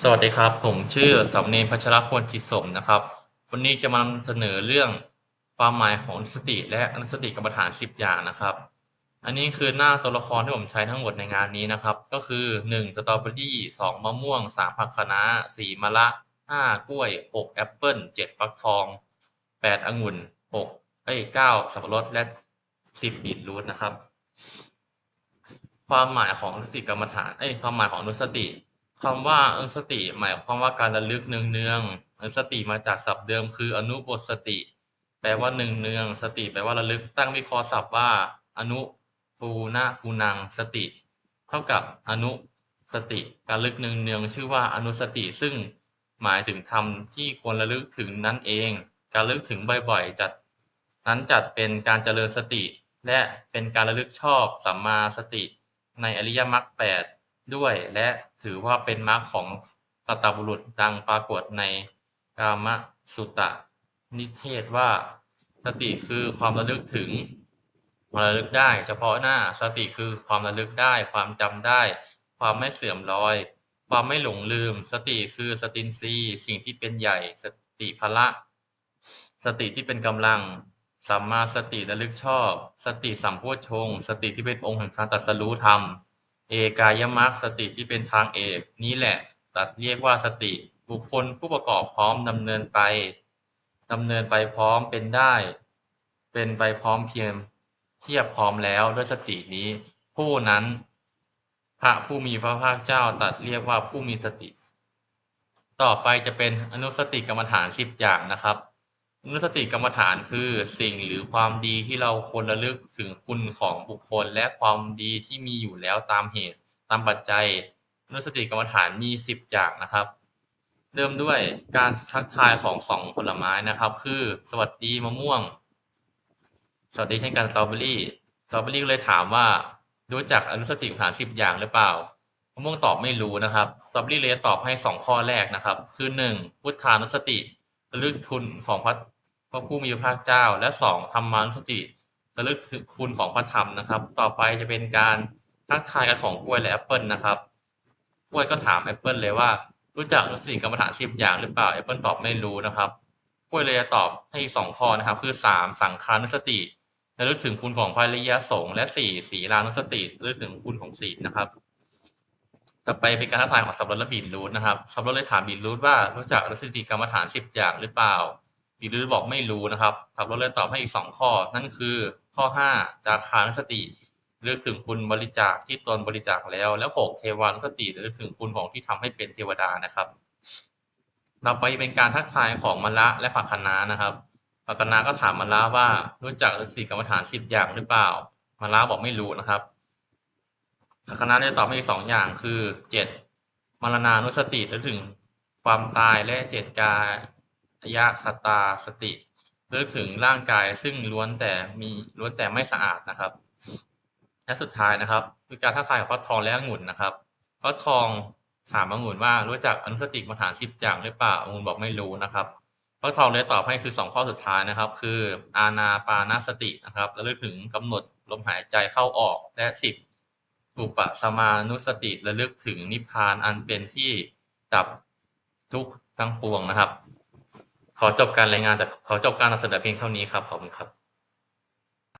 สวัสดีครับ ผมชื่อสำเนญพัชรพลจิตสมนะครับ วันนี้จะมานำเสนอเรื่องความหมายของอนุสติและอนุสติกรรมฐานสิบอย่างนะครับ อันนี้คือหน้าตัวละครที่ผมใช้ทั้งหมดในงานนี้นะครับ ก็คือหนึ่งสตรอเบอรี่สองมะม่วงสามผักคะน้าสี่มะระห้ากล้วยหกแอปเปิ้ลเจ็ดฟักทองแปดองุ่นหกเอ้ยเก้าสับปะรดและสิบบีทรูทนะครับ ความหมายของอนุสติกรรมฐาน เอ้ย ความหมายของอนุสติ คำว่าอนุสติ หมายความว่าการระลึกเนืองๆอนุสติมาจากศัพท์เดิมคืออนุบทสติ แปลว่าหนึ่งเนือง สติแปลว่าระลึกตั้งวิเคราะห์ศัพท์ว่า อนุปูนากูนังสติ เท่ากับอนุสติ การลึกเนืองๆชื่อว่าอนุสติ ซึ่งหมายถึงธรรมที่ควรระลึกถึงนั่นเอง การลึกถึงบ่อยๆจัด นั้นจัดเป็นการเจริญสติ และเป็นการระลึกชอบสัมมาสติ ในอริยมรรคแปดด้วยและ ถือว่าเป็นมรรคของสัตตบุรุษดังปรากฏในกามสุตตนิเทศว่าสติคือความระลึกถึงความระลึกได้ เฉพาะหน้าสติคือความระลึกได้ ความจำได้ ความไม่เสื่อมลอย ความไม่หลงลืม สติคือสตินทรีสิ่งที่เป็นใหญ่ สติพละ สติที่เป็นกำลังสัมมาสติระลึกชอบ สติสัมโพชง สติที่เป็นองค์แห่งการตรัสรู้ธรรม เอกายมรรคสติที่เป็นทางเอกนี้แหละ ตัดเรียกว่าสติ บุคคลผู้ประกอบพร้อมดำเนินไปดำเนินไปพร้อมเป็นได้ เป็นไปพร้อมเพียงเทียบพร้อมแล้วด้วยสตินี้ ผู้นั้น พระผู้มีพระภาคเจ้าตรัสเรียกว่าผู้มีสติ ต่อไปจะเป็นอนุสติกรรมฐานสิบอย่างนะครับ นุสติกรรมฐานคือสิ่งหรือความดีที่เราควรระลึกถึงคุณของบุคคลและความดีที่มีอยู่แล้วตามเหตุ ตามปัจจัยนุสติกรรมฐานมีสิบอย่างนะครับ เริ่มด้วยการทักทายของสองผลไม้นะครับ คือสวัสดีมะม่วง สวัสดีเช่นกันสตรอเบอรี่สตรอเบอรี่เลยถามว่ารู้จักอนุสติกรรมฐานสิบอย่างหรือเปล่ามะม่วงตอบไม่รู้นะครับสตรอเบอรี่เลยตอบให้สองข้อแรกนะครับ คือหนึ่งพุทธานุสติ ระลึกทุนของพระพระผู้มีพระภาคเจ้า และสองธรรมานุสติระลึกถึงคุณของพระธรรมนะครับ ต่อไปจะเป็นการทักทายกันของกล้วยและแอปเปิลนะครับกล้วยก็ถามแอปเปิลเลยว่า รู้จักนุสติกรรมฐานสิบอย่างหรือเปล่าแอปเปิลตอบไม่รู้นะครับกล้วยเลยจะตอบให้อีกสองข้อนะครับ คือสามสังขานุสติระลึกถึงคุณของพระริยสงฆ์และสี่สีลานุสติระลึกถึงคุณของศีลนะครับ ต่อไปเป็นการทักทายของสับรดและบีทรูทนะครับสับรดเลยถามบีทรูทว่ารู้จักอนุสติกรรมฐานสิบอย่างหรือเปล่าบีทรูทบอกไม่รู้นะครับสับรดเลยตอบให้อีกสองข้อ นั่นคือข้อห้าจาคานุสติระลึกถึงคุณบริจาคที่ตนบริจาคแล้ว แล้วหกเทวานุสติระลึกถึงคุณของที่ทำให้เป็นเทวดานะครับ ต่อไปเป็นการทักทายของมะระและผักคณะนะครับผักคณะก็ถามมะระว่ารู้จักอนุสติกรรมฐานสิบอย่างหรือเปล่ามะระบอกไม่รู้นะครับ ผักคะได้ตอบให้อีกสองอย่างคือเจ็ดมรณานุสติระลึกถึงความตายและเจ็ดกายะคตาสติระลึกถึงร่างกายซึ่งล้วนแต่มีล้วนแต่ไม่สะอาดนะครับ และสุดท้ายนะครับคือการทักทายของฟักทองและองุ่นนะครับฟักทองถามองุ่นว่ารู้จักอนุสติกรฐานสิบอย่างหรือเปล่าองุ่นบอกไม่รู้นะครับฟักทองเลยตอบให้คือสองข้อสุดท้ายนะครับ คืออาณาปานาสตินะครับระลึกถึงกำหนดลมหายใจเข้าออกและสิบ อุปสมานุสติ ระลึกถึงนิพพานอันเป็นที่ดับทุกข์ทั้งปวงนะครับ ขอจบการรายงานแต่ขอจบการนำเสนอเพียงเท่านี้ครับ ขอบคุณครับ